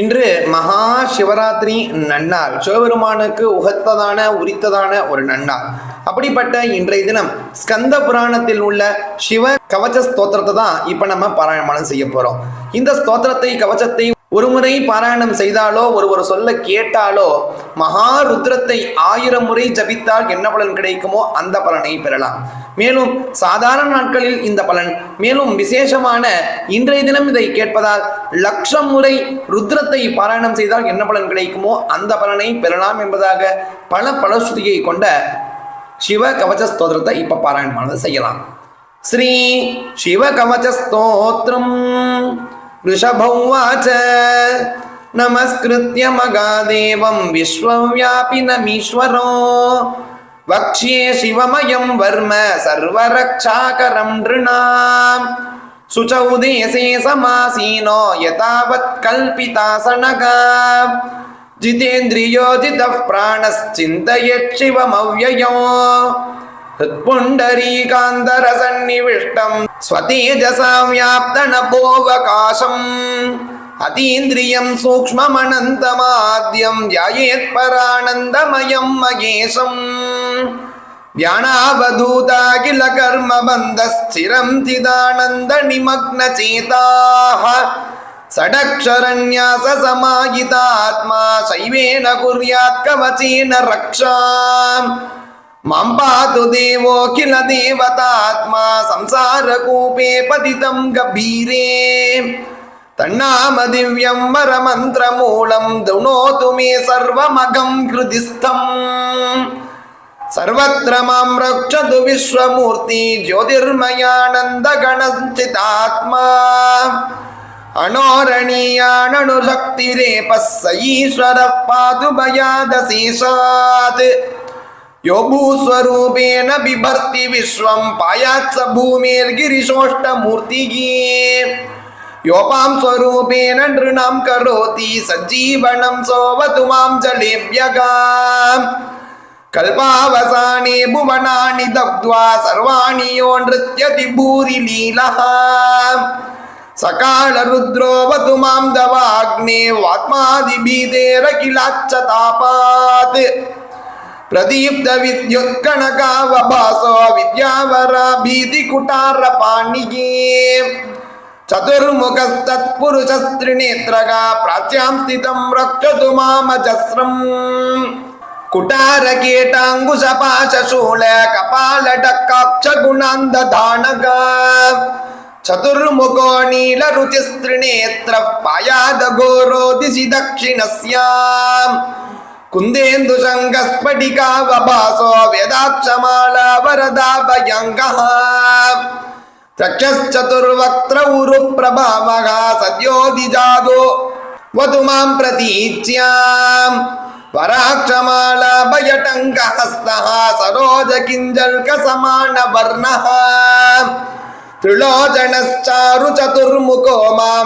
இன்று மகா சிவராத்திரி நன்னாள். சிவபெருமானுக்கு உகத்ததான உரித்ததான ஒரு நன்னாள். அப்படிப்பட்ட இன்றைய தினம் ஸ்கந்த புராணத்தில் உள்ள சிவ கவச்ச ஸ்தோத்திரத்தை தான் இப்போ நம்ம பாராயணம் செய்ய போறோம். இந்த ஸ்தோத்திரத்தை கவச்சத்தை ஒரு முறை பாராயணம் செய்தாலோ ஒரு ஒரு சொல்ல கேட்டாலோ மகா ருத்ரத்தை ஆயிரம் முறை ஜபித்தால் என்ன பலன் கிடைக்குமோ அந்த பலனை பெறலாம். மேலும் சாதாரண நாட்களில் இந்த பலன் மேலும் விசேஷமான இன்றைய தினம் இதை கேட்பதால் லட்சம் முறை ருத்ரத்தை பாராயணம் செய்தால் என்ன பலன் கிடைக்குமோ அந்த பலனை பெறலாம் என்பதாக பல பலஸ்ருதியை கொண்ட சிவ கவச்ச ஸ்தோத்திரத்தை இப்ப பாராயணமானது செய்யலாம் ஸ்ரீ சிவ கவச்ச ஸ்தோத்திரம் ऋषभौवाच नमस्कृत्य मगादेवं विश्वव्यापिनमीश्वरो வக்ஷே சிவமயம் வர்ம சர்வரக்ஷாகரம் நிருணாம் சுச்சௌ தேசே சமாசீனோ யதாவத் கல்பிதாசனக ஜிதேந்திரியோ ஜிதः பிராணஸ்சிந்தயத் சிவமவ்யயோ. ஹுத்புண்டரீகாந்தரசன்னிவிஷ்டம் ஸ்வதேஜசாம் யாப்தனபோவகாசம். स्वतेजसा व्याप्तनपोऽवकाशम् अतीन्द्रियं सूक्ष्ममनन्तमाद्यं ध्यायेत्परानन्दमयं महेशम् ध्यानावधूताखिलकर्मबन्धस्थिरं चिदानन्दनिमग्नचेताः षडक्षरन्याससमाहितात्मा शैवेन कुर्यात् कवचेन रक्षाम् मां पातु देवोऽखिल देवतात्मा संसारकूपे पतितं गभीरे തണ്ണാമദിവ്യം വരമന്ത്രമൂളം ദുണോതുമേ സർവമകം ഹൃദിസ്ഥം സർവത്ര മാം രക്ഷതു വിശ്വമൂർത്തി ജ്യോതിർമയാനന്ദഗണസ്ഥിതാത്മാ അണോരണീയാണണുശക്തിരേപ സയീശ്വര പാതുഭയാദശീഷാത് യോ ഭൂസ്വരൂപേണ ബിഭർത്തി വിശ്വം പായാത്സ ഭൂമേർഗിരിശോഷ്ടമൂർത്തിയേ யோபாம் ஸ்வரூபேன நாம் கரோதி சஜ்ஜீவனம் சோவது மாம் ஜலேபியகாம் கல்பாவசானே புவனானி தப்துவா சர்வாணி யோ நிருத்யதி பூரி லீலஹாம் சகாலருத்ரோவது மாம் தவாக்னே வாத்மாதி பீதேர கிலாச்ச தாபாத். பிரதீப்த வித்யுத் வித்யாவரா பீதி குட்டார பாணியே. చతుర్ముఖస్తత్పురుషస్త్రినేత్రగా ప్రాచ్యాం స్థితం రక్షతు మామజస్రం కుటారకీటాంగుశపాశూల కపాలటకాక్షగుణాంధానక చతుర్ముఖో నీల రుచి త్రినేత్ర పాయాద గోరో దిశి దక్షిణ కుందేందు శంగస్ఫటికావభాసో వేదాక్షమాళ వరదా భయంగ वेदाक्षमाला वरदाभयङ्गः चक्षश्चतुर्वक्त्र उरुप्रभावः सद्योदिजादो वधु मां प्रतीच्याम् वराक्षमाला भयटङ्कहस्तः सरोजकिञ्जल्कसमानवर्णः त्रिलोचनश्चारु चतुर्मुखो मां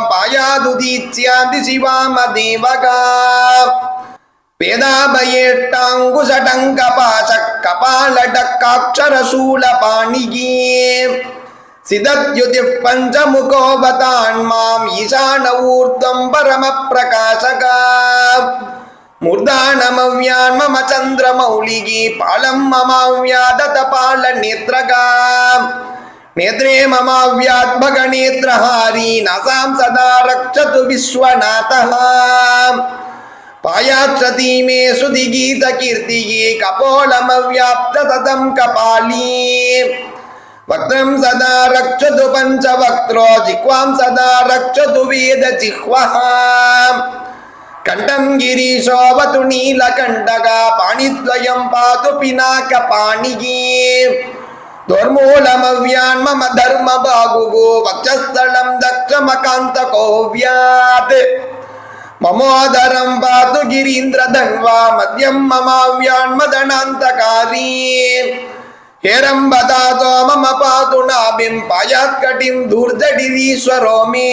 पायादुदीच्यादि शिवामदेवगा वेदाभयेट्टाङ्कुशटङ्कपाश कपालटक्काक्षरशूलपाणिः सिदद्युतिः पञ्चमुखोऽवतान्माम् ईशान ऊर्ध्वं परमप्रकाशका मूर्धानमव्यान् मम चन्द्रमौलिः पालं ममाव्यादतपालनेत्रगा नेत्रे ममाव्याद्भगनेत्रहारी नसां सदा रक्षतु विश्वनाथः पायाक्षती मे श्रुतिगीतकीर्तिः कपोलमव्याप्त सतं कपाली वक्त्रं सदा रक्षतु पञ्चवक्त्रो जिह्वां सदा रक्षतु वेदजिह्वः कण्ठं गिरीशोऽवतु नीलकण्टका पाणिद्वयं पातु पिनाकपाणिः दोर्मूलमव्यान् मम धर्मबाहुः वक्षस्थलं दक्षमकान्तकोव्यात् ममोदरं पातु गिरीन्द्रधन्वा मद्यं ममाव्यान्मदनान्तकारी हेरम्बदातो मम पातु नाभिं पायात्कटिं धूर्जडिरीश्वरो मे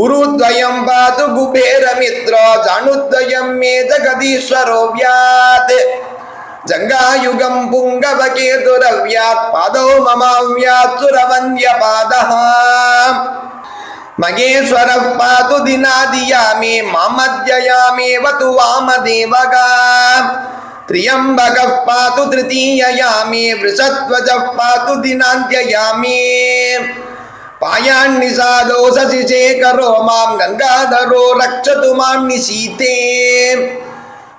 उरुद्वयं पातु कुबेरमित्रो जानुद्वयं मे जगदीश्वरो व्यात् जङ्गायुगं पुङ्गवकेतुरव्यात् पादौ ममाव्यात् सुरवन्द्यपादः मगेश्वरः पातु दिनादियामे मामद्ययामेव तु वामदेवगा त्र्यम्बकः पातु तृतीययामे वृषध्वजः पातु दिनान्त्ययामे पायान्निषादो शशिशेखरो मां गङ्गाधरो रक्षतु मां निशीते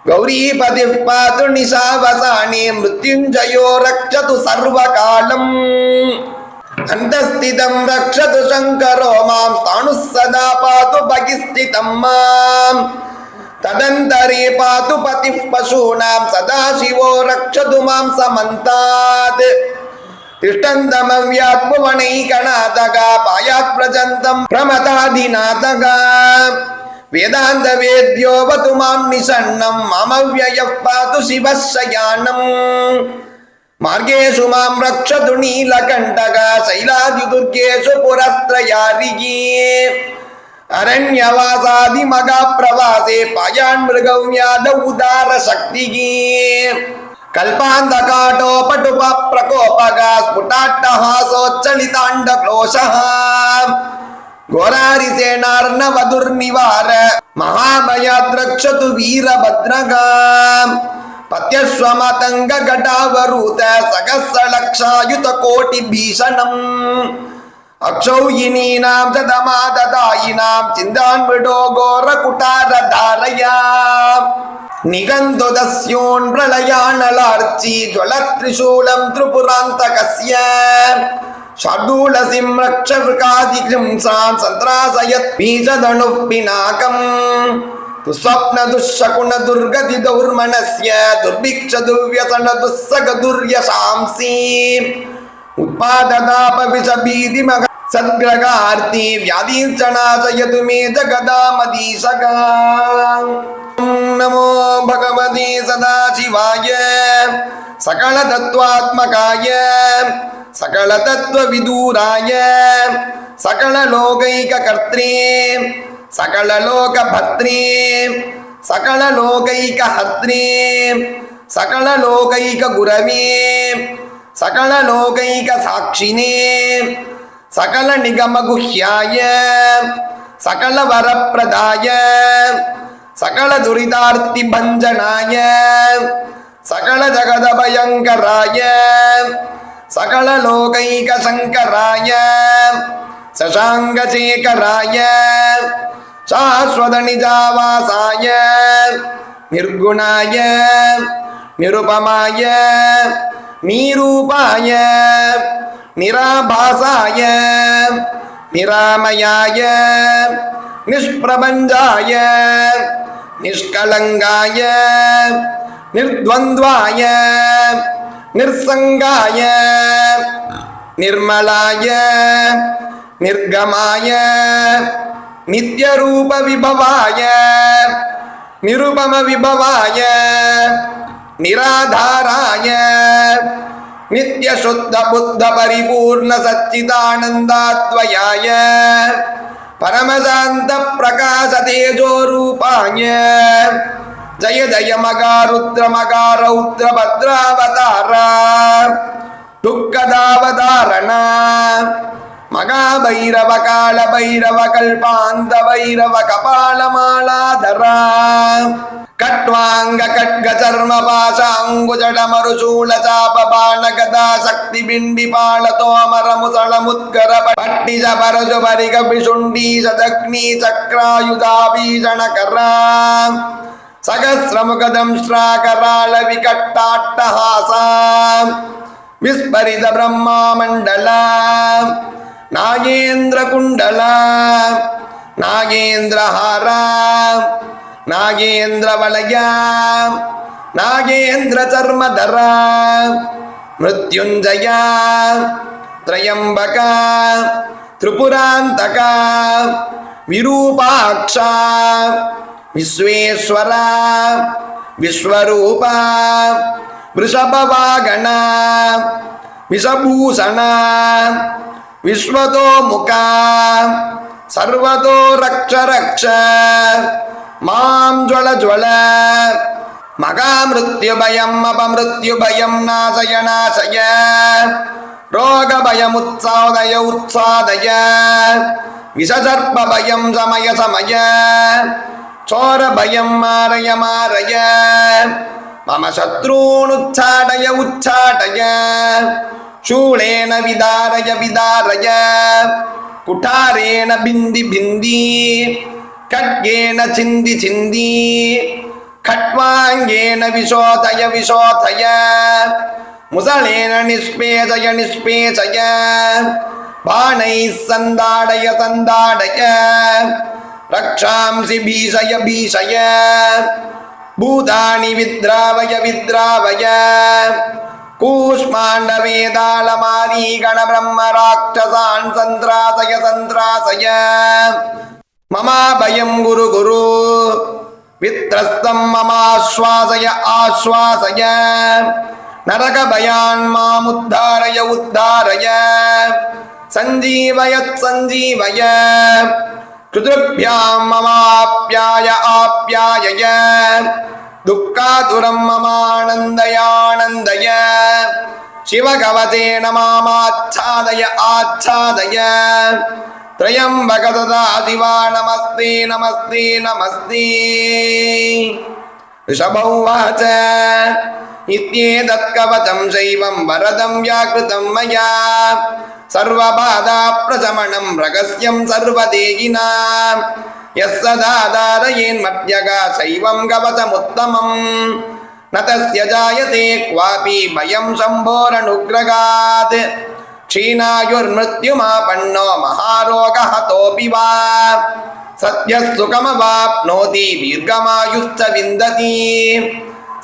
गौरीपतिः पातु निशावसाने मृत्युञ्जयो रक्षतु सर्वकालम् अन्तस्थितं रक्षतु शङ्करो मां स्थाणुः सदा पातु बहिस्थितं माम् तदन्तरे पातु पतिः पशूनां सदाशिवो रक्षतु मां समन्तात् तिष्ठन्तमव्यात्भुवनैकनाथका पायात् प्रचन्तं प्रमतादिनाथका वेदान्तवेद्योऽवतु मां निषण्णं ममव्ययः पातु शिवः शयानम् मार्गेषु मां रक्षतु नीलकण्टका शैलादिदुर्गेषु पुरस्त्रयारिगी अरण्यवासादिमगाप्रवासे पायान्मृगव्याद उदारशक्तिः कल्पान्धकाटोपटुपप्रकोपगा स्फुटाट्टहासोच्चलिताण्डक्रोशः घोरारिसेनार्णवधुर्निवार महाभयाद्रक्षतु वीरभद्रगा पत्यश्वमतङ्गघटावरूत सहस्रलक्षायुतकोटिभीषणम् अक्षौहिणीनां च दमाददायिनां चिन्तान्विडो घोरकुटारधारया निगन्तुदस्योन् प्रलयानलार्ची ज्वलत्रिशूलं त्रिपुरान्तकस्य षडूलसिं रक्षवृकादिकृंसां सन्त्रासयत् बीजधनुः पिनाकम् दुःस्वप्न दुर्गति दौर्मनस्य दुर्भिक्ष दुर्व्यसन दुःसग दुर्यशांसि उत्पाददापविषभीतिमग सद्ग्रगार्ति व्याधिर्चनाशयतु मे नमो भगवते सदाशिवाय। सकलतत्त्वात्मकाय। सकलतत्त्वविदूराय। सकललोकैककर्त्रे। सकललोकभद्रे सकललोकैकहर्त्रे। सकललोकैकगुरवे। सकललोकैकसाक्षिणे। சகல நிகமகுஹ்யாய சகல வரப்பிரதாய சகல துரிதார்த்தி பஞ்சனாய சகல ஜகதபயங்கராய சகல லோகைக சங்கராய சசாங்கசேகராய சாஸ்வத நிஜாவாசாய நிர்குணாய நிருபமாய நீரூபாய நிராபாசாய நிராமயாய நிஷ்பிரபஞ்சாய நிஷ்கலங்காய நிர்த்வந்த்வாய நிர்சங்காய நிர்மலாய நிர்கமாய நித்யரூப விபவாய நிருபம விபவாய நிராதாராய नित्यशुद्धबुद्धपरिपूर्णसच्चिदानन्दात्वयाय परमशान्तप्रकाशतेजोरूपाय जय जय मगारुद्रमगारौद्रभद्रावतार दुःखदावतारण மகாபைரவ கால பைரவ கல்பாந்த பைரவ கபாலமாலாதரா கட்வாங்க கட்க சர்ம பாசாங்குஜட மருசூல சாப பானகதா சக்தி பிண்டி பால தோமர முசல முத்கர பட்டி சபரசு பரிக பிசுண்டி சதக்னி சக்ராயுதா பீஷண கரா சகசிரமுகதம் ஸ்ராகராள விகட்டாட்டஹாசா விஸ்பரித பிரம்மா மண்டலா నాగేంద్రకుండల నాగేంద్రహార నాగేంద్ర చర్మధర మృత్యుంజయ త్రయంబక త్రిపురాంతక విరూపాక్ష విశ్వేశ్వర విశ్వరూప వృషభవాగణ విషభూషణ ವಿಶ್ವದೋ ಮುಖ ಸರ್ವದೋ ರಕ್ಷ ರಕ್ಷ ಮಾಂ ಜ್ವಳ ಜ್ವಳ ಮಗಾ ಮೃತ್ಯುಭಯಂ ಅಪಮೃತ್ಯುಭಯಂ ನಾಶಯ ನಾಶಯ ರೋಗ ಭಯಮುತ್ಸಾದಯ ಉತ್ಸಾದಯ ವಿಷಸರ್ಪ ಭಯಂ ಸಮಯ ಸಮಯ ಚೋರ ಭಯಂ ಮಾರಯ ಮಾರಯ ಮಮ ಶತ್ರೂಣುಚ್ಚಾಟಯ ಉಚ್ಚಾಟಯ शूलेन विदारय विदारय कुठारेण बिन्दि बिन्दि खड्गेन छिन्दि छिन्दि खट्वाङ्गेन विशोधय विशोधय मुसलेन निष्पेदय निष्पेचय बाणैः सन्दाडय सन्दाडय रक्षांसि भीषय भीषय भूतानि विद्रावय विद्रावय கூஷ்மாண்டவேதாளமாரீகணபிரம்மராட்சசான் சந்திராசய சந்திராசய மமாபயம் குரு குரு வித்ரஸ்தம் மமாஸ்வாசய ஆஸ்வாசய நரகபயான் மாமுத்தாரய உத்தாரய சஞ்சீவயத் சஞ்சீவய கிருதுபியாம் மமாப்யாய ஆப்யாய आप्यायय दुःखातुरं ममानन्दयानन्दय शिवकवचेन मामाच्छादय आच्छादय त्र्यम्बक सदा दिवा नमस्ते नमस्ते नमस्ते ऋषभौवाच इत्येतत्कवचं शैवं वरदं व्याकृतं मया सर्वबाधाप्रशमनं रहस्यं सर्वदेहिनां यः सदा धारयेन्मध्यगा शैवं कवचमुत्तमम् न तस्य जायते क्वापि भयं शम्भोरनुग्रहात् क्षीणायुर्मृत्युमापन्नो महारोगहतोऽपि वा सद्यः सुखमवाप्नोति दीर्घमायुश्च विन्दति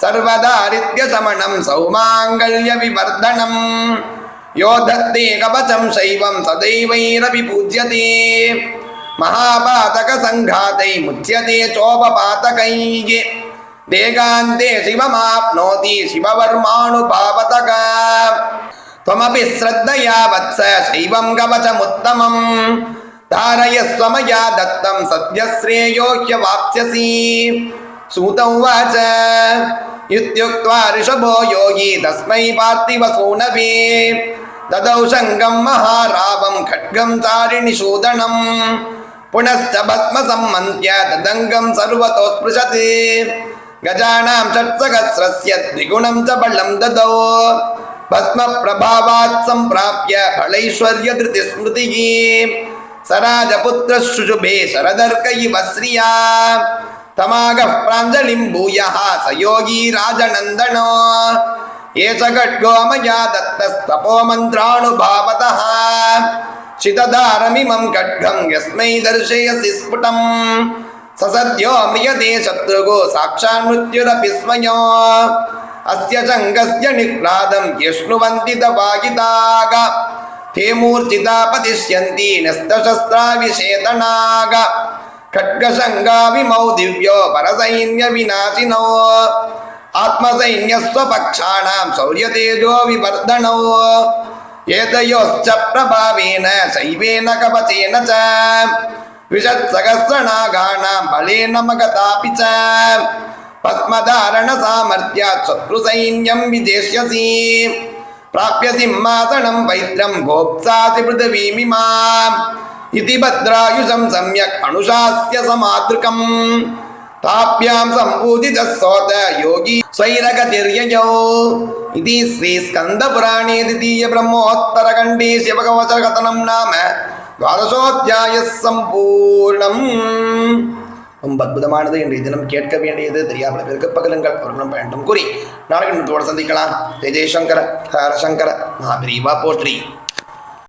सर्वदारिद्र्यशमनं सौमाङ्गल्यविवर्धनम् यो धत्ते कवचं शैवं सदैवैरपि पूज्यते महापातकसङ्घातै मुच्यते चोपपातकैः देगान्ते शिवमाप्नोति शिववर्मानुभावतक त्वमपि श्रद्धया वत्स शैवं कवचमुत्तमम् धारयस्व मया दत्तं सद्यश्रेयो ह्यवाप्स्यसि सूत उवाच इत्युक्त्वा ऋषभो योगी तस्मै पार्थिवसूनवे ददौ शङ्गं महारावं खड्गं चारिणिशूदनम् पुनश्च भस्मसम्मन्त्य तदङ्गं सर्वतो स्पृशत् गजानां षट्सहस्रस्य द्विगुणं च बलं ददौ भस्मप्रभावात् सम्प्राप्य फलैश्वर्यधृतिस्मृतिः स राजपुत्रशुशुभे शरदर्क इव श्रिया तमागः प्राञ्जलिं भूयः स योगी राजनन्दनो एष खड्गो मया दत्तस्तपो मन्त्रानुभावतः शितधारमिमं खड्गं यस्मै दर्शयसि स्फुटम् स सद्यो म्रियते शत्रुगो साक्षान् मृत्युरपि स्मयो अस्य शङ्गस्य निह्लादं यश्नुवन्ति तपागिताग हे मूर्छिता पतिष्यन्ति न्यस्तशस्त्राविषेतनाग खड्गशङ्गाविमौ दिव्यो परसैन्यविनाशिनो आत्मसैन्यस्वपक्षाणां शौर्यतेजो विवर्धनौ ஏதையோச்ச பிரபாவேன சைவேன கபதேன ச விஷத்சகசிரநாகானாம் பலேன மகதாபி ச பத்மதாரண சாமர்த்தியா சத்ரு சைன்யம் விஜேஷ்யசி பிராபிய சிம்மாசனம் வைத்திரம் கோப்சாதி பிருதவீமிமாம் இதி பத்ராயுஷம் சமயக் அனுஷாஸ்ய சமாத்ருகம் ताभ्यां सम्पूजितः सोत योगी स्वैरगतिर्ययौ इति श्रीस्कन्दपुराणे द्वितीयब्रह्मोत्तरखण्डे शिवकवचकथनं नाम द्वादशोऽध्यायः सम्पूर्णम् ரொம்ப அற்புதமானது இன்றைய தினம் கேட்க வேண்டியது தெரியாமல் இருக்க பகலுங்கள் அவர்களும் பயண்டும் கூறி நாளைக்கு சந்திக்கலாம் ஜெய் ஜெய்சங்கர ஹரசங்கர மகாபிரிவா போற்றி